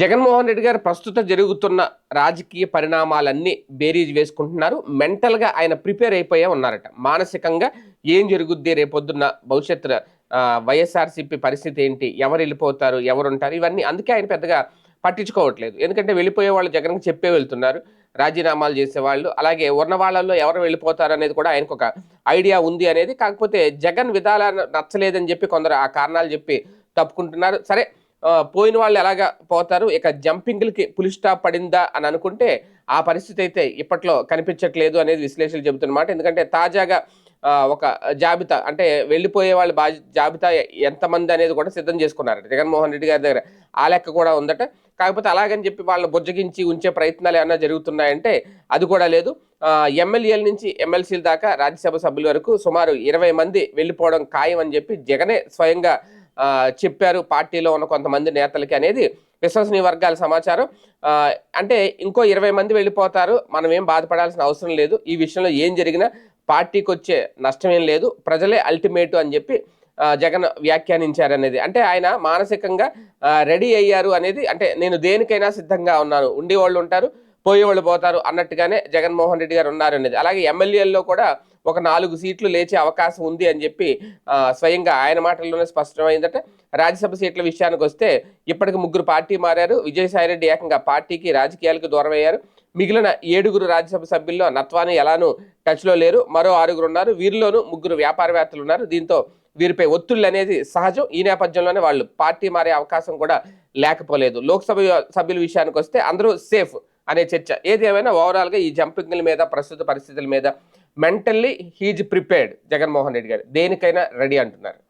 జగన్మోహన్ రెడ్డి గారు ప్రస్తుత జరుగుతున్న రాజకీయ పరిణామాలన్నీ బేరీజ్ వేసుకుంటున్నారు. మెంటల్గా ఆయన ప్రిపేర్ అయిపోయే ఉన్నారట. మానసికంగా ఏం జరుగుద్ది రేపొద్దున్న భవిష్యత్ వైఎస్ఆర్సీపీ పరిస్థితి ఏంటి? ఎవరు వెళ్ళిపోతారు? ఎవరు ఉంటారు? ఇవన్నీ అందుకే ఆయన పెద్దగా పట్టించుకోవట్లేదు. ఎందుకంటే వెళ్ళిపోయే వాళ్ళు జగన్కి చెప్పే వెళ్తున్నారు. రాజీనామాలు చేసేవాళ్ళు అలాగే ఉన్న వాళ్ళల్లో ఎవరు వెళ్ళిపోతారు అనేది కూడా ఆయనకు ఒక ఐడియా ఉంది అనేది. కాకపోతే జగన్ విధాలు నచ్చలేదని చెప్పి కొందరు ఆ కారణాలు చెప్పి తప్పుకుంటున్నారు. సరే పోయిన వాళ్ళు ఎలాగా పోతారు? ఇక జంపింగ్లకి పులి స్టాప్ పడిందా అని అనుకుంటే ఆ పరిస్థితి అయితే ఇప్పట్లో కనిపించట్లేదు అనేది విశ్లేషణలు చెబుతున్నమాట ఎందుకంటే తాజాగా ఒక జాబితా అంటే వెళ్ళిపోయే వాళ్ళ బా జాబితా ఎంతమంది అనేది కూడా సిద్ధం చేసుకున్నారు జగన్మోహన్ రెడ్డి గారి దగ్గర. ఆ లెక్క కూడా ఉందట. కాకపోతే అలాగని చెప్పి వాళ్ళని బుజ్జగించి ఉంచే ప్రయత్నాలు ఏమైనా జరుగుతున్నాయంటే అది కూడా లేదు. ఎమ్మెల్యేల నుంచి ఎమ్మెల్సీల దాకా రాజ్యసభ సభ్యుల వరకు సుమారు ఇరవై మంది వెళ్ళిపోవడం ఖాయం అని చెప్పి జగనే స్వయంగా చెప్పారు పార్టీలో ఉన్న కొంతమంది నేతలకి అనేది విశ్వసనీయ వర్గాల సమాచారం. అంటే ఇంకో ఇరవై మంది వెళ్ళిపోతారు. మనం ఏం బాధపడాల్సిన అవసరం లేదు. ఈ విషయంలో ఏం జరిగినా పార్టీకి వచ్చే నష్టం ఏం లేదు. ప్రజలే అల్టిమేట్ అని చెప్పి జగన్ వ్యాఖ్యానించారు అనేది అంటే ఆయన మానసికంగా రెడీ అయ్యారు అనేది అంటే నేను దేనికైనా సిద్ధంగా ఉన్నాను. ఉండేవాళ్ళు ఉంటారు. పోయేవాళ్ళు పోతారు అన్నట్టుగానే జగన్మోహన్ రెడ్డి గారు ఉన్నారు అనేది అలాగే ఎమ్మెల్యేల్లో కూడా ఒక నాలుగు సీట్లు లేచే అవకాశం ఉంది అని చెప్పి స్వయంగా ఆయన మాటల్లోనే స్పష్టమైందట. రాజ్యసభ సీట్ల విషయానికి వస్తే ఇప్పటికి ముగ్గురు పార్టీ మారారు. విజయసాయిరెడ్డి ఏకంగా పార్టీకి రాజకీయాలకు దూరం అయ్యారు మిగిలిన ఏడుగురు రాజ్యసభ సభ్యుల్లో నత్వాని ఎలానూ టచ్లో లేరు. మరో ఆరుగురు ఉన్నారు. వీరిలోనూ ముగ్గురు వ్యాపారవేత్తలు ఉన్నారు. దీంతో వీరిపై ఒత్తిళ్ళు అనేది సహజం. ఈ నేపథ్యంలోనే వాళ్ళు పార్టీ మారే అవకాశం కూడా లేకపోలేదు. లోక్సభ సభ్యుల విషయానికి వస్తే అందరూ సేఫ్. అనే చర్చ. ఏది ఏమైనా ఓవరాల్గా ఈ జంపింగ్ల మీద ప్రస్తుత పరిస్థితుల మీద mentally he's prepared Jaganmohan Reddy garu. దేనికైనా రెడీ అంటున్నారు.